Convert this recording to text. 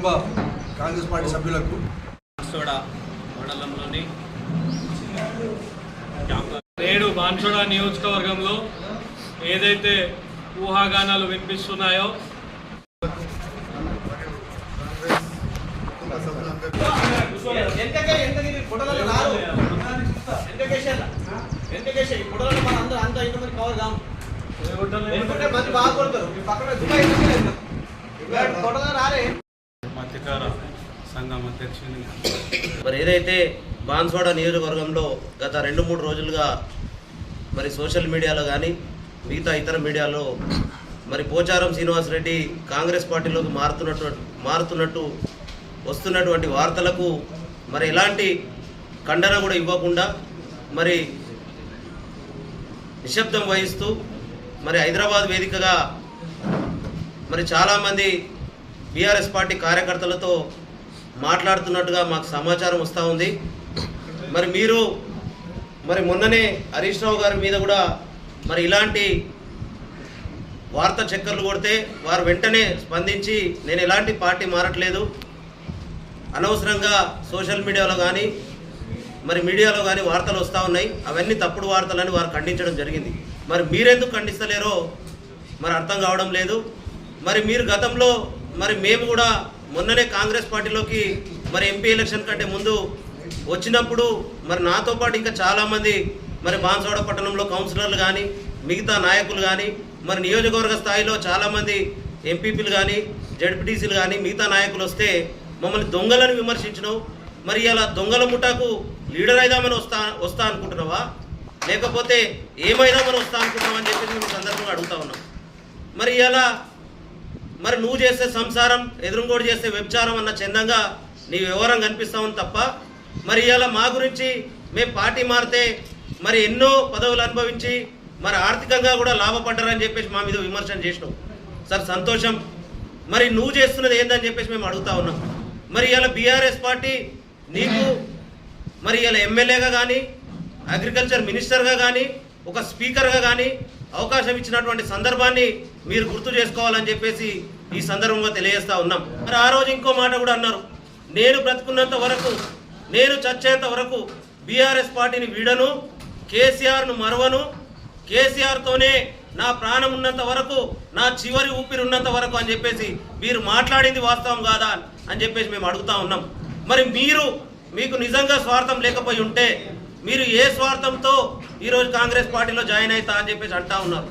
కుటుంబ కాంగ్రెస్ పార్టీ సభ్యులకు బాన్సోడ మండలంలోని నేడు బాన్సోడ నియోజకవర్గంలో ఏదైతే ఊహాగానాలు వినిపిస్తున్నాయో పక్కన మత్స్యకార సంఘం అధ్యక్షుని మరి ఏదైతే బాన్స్వాడ నియోజకవర్గంలో గత రెండు మూడు రోజులుగా మరి సోషల్ మీడియాలో కానీ మిగతా ఇతర మీడియాలో మరి పోచారం శ్రీనివాసరెడ్డి కాంగ్రెస్ పార్టీలోకి మారుతున్నట్టు మారుతున్నట్టు వస్తున్నటువంటి వార్తలకు మరి ఎలాంటి ఖండన కూడా ఇవ్వకుండా మరి నిశ్శబ్దం వహిస్తూ మరి హైదరాబాద్ వేదికగా మరి చాలామంది బీఆర్ఎస్ పార్టీ కార్యకర్తలతో మాట్లాడుతున్నట్టుగా మాకు సమాచారం వస్తూ ఉంది. మరి మీరు మరి మొన్ననే హరీష్ రావు గారి మీద కూడా మరి ఇలాంటి వార్త చక్కర్లు కొడితే వారు వెంటనే స్పందించి నేను ఎలాంటి పార్టీ మారట్లేదు. అనవసరంగా సోషల్ మీడియాలో కానీ మరి మీడియాలో కానీ వార్తలు వస్తూ ఉన్నాయి. అవన్నీ తప్పుడు వార్తలని వారు ఖండించడం జరిగింది. మరి మీరెందుకు ఖండిస్తలేరో మరి అర్థం కావడం లేదు. మరి మీరు గతంలో మరి మేము కూడా మొన్ననే కాంగ్రెస్ పార్టీలోకి మరి ఎంపీ ఎలక్షన్ కంటే ముందు వచ్చినప్పుడు మరి నాతో పాటు ఇంకా చాలామంది మరి బాన్సవాడ పట్టణంలో కౌన్సిలర్లు కానీ మిగతా నాయకులు కానీ మరి నియోజకవర్గ స్థాయిలో చాలామంది ఎంపీపీలు కానీ జడ్పీటీసీలు కానీ మిగతా నాయకులు వస్తే మమ్మల్ని దొంగలను విమర్శించినావు. మరి ఇలా దొంగల ముఠాకు లీడర్ అయిదామని వస్తా వస్తా అనుకుంటున్నావా? లేకపోతే ఏమైదామని వస్తా అనుకుంటున్నావా అని చెప్పేసి మేము సందర్భంగా అడుగుతా ఉన్నాం. మరి ఇలా మరి నువ్వు చేసే సంసారం ఎదురుంగోడు చేసే వ్యభిచారం అన్న చందంగా నీ వివరం కనిపిస్తామని తప్ప మరి ఇవాళ మా గురించి మేము పార్టీ మారితే మరి ఎన్నో పదవులు అనుభవించి మరి ఆర్థికంగా కూడా లాభపడ్డారని చెప్పేసి మా మీద విమర్శన చేసినావు. సార్ సంతోషం. మరి నువ్వు చేస్తున్నది ఏందని చెప్పేసి మేము అడుగుతా ఉన్నాం. మరి ఇలా బీఆర్ఎస్ పార్టీ నీకు మరి ఇలా ఎమ్మెల్యేగా కానీ అగ్రికల్చర్ మినిస్టర్గా కానీ ఒక స్పీకర్గా కానీ అవకాశం ఇచ్చినటువంటి సందర్భాన్ని మీరు గుర్తు చేసుకోవాలని చెప్పేసి ఈ సందర్భంగా తెలియజేస్తా ఉన్నాం. మరి ఆ రోజు ఇంకో మాట కూడా అన్నారు. నేను బ్రతుకున్నంత వరకు నేను చచ్చేంత వరకు బీఆర్ఎస్ పార్టీని వీడను కేసీఆర్ను మరవను కేసీఆర్తోనే నా ప్రాణం ఉన్నంత వరకు నా చివరి ఊపిరి ఉన్నంత వరకు అని చెప్పేసి మీరు మాట్లాడింది వాస్తవం కాదా అని చెప్పేసి మేము అడుగుతా ఉన్నాం. మరి మీరు మీకు నిజంగా స్వార్థం లేకపోయి ఉంటే మీరు ఏ స్వార్థంతో ఈరోజు కాంగ్రెస్ పార్టీలో జాయిన్ అవుతా అని చెప్పేసి అంటా ఉన్నారు?